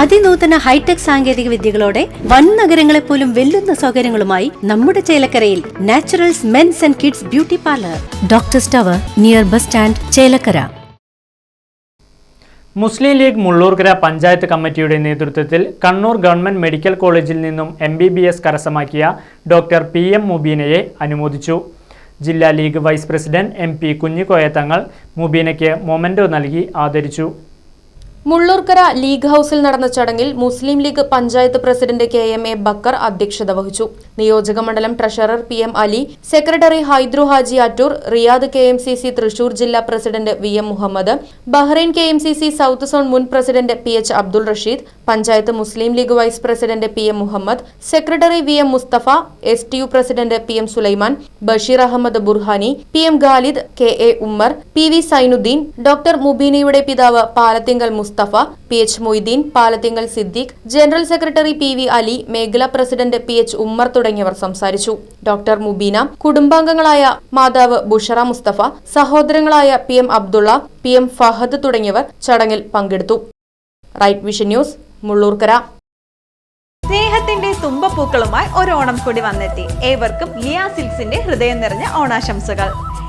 അതിനൂതന hi tech സാങ്കേതിക വിദ്യകളോടെ വൻ നഗരങ്ങളെ പോലും വെല്ലുന്ന സൗകര്യങ്ങളുമായി നമ്മുടെ ചേലക്കരയിൽ Naturals men's and kids beauty parlour. Doctor സ്റ്റവർ near bus stand Chelakkara. Muslim League Mullurkara panchayat കമ്മിറ്റിയുടെ നേതൃത്വത്തിൽ കണ്ണൂർ ഗവൺമെന്റ് മെഡിക്കൽ കോളേജിൽ നിന്നും എം ബി ബി എസ് കരസ്ഥമാക്കിയ ഡോക്ടർ പി എം മുബീനയെ അനുമോദിച്ചു. ജില്ലാ League vice president M P Kunhikoya Thangal മുബീനയ്ക്ക് memento നൽകി ആദരിച്ചു. മുള്ളൂർക്കര ലീഗ് ഹൌസിൽ നടന്ന ചടങ്ങിൽ Muslim League panchayat president K M A Bakkar അധ്യക്ഷത വഹിച്ചു. നിയോജക മണ്ഡലം treasurer P M Ali secretary Hydru Haji Attur Riyadh K M C C Thrissur ജില്ലാ president V M Muhammad Bahrain K M C C south zone മുൻ president P H Abdul Rasheed panchayat Muslim League vice president P M Muhammad secretary V M Musthafa S T U president P M Sulaiman Basheer Ahammed Burhani P M Khalid K A Ummer P V Sainuddin doctor മുബീനയുടെ പിതാവ് Palathingal Musthafa P H Moideen Palathingal Siddique general secretary P V Ali മേഖലാ president P H Ummer തുടങ്ങിയവർ സംസാരിച്ചു. Doctor Mubeena കുടുംബാംഗങ്ങളായ മാതാവ് Bushara Musthafa സഹോദരങ്ങളായ P M Abdulla P M Fahad തുടങ്ങിയവർ ചടങ്ങിൽ പങ്കെടുത്തു. Right vision news Mullurkara. സ്നേഹത്തിന്റെ തുമ്പപ്പൂക്കളുമായി ഒരു ഓണം കൂടി വന്നെത്തി. ഏവർക്കും ലിയാ സിൽസിന്റെ ഹൃദയം നിറഞ്ഞ ഓണാശംസകൾ.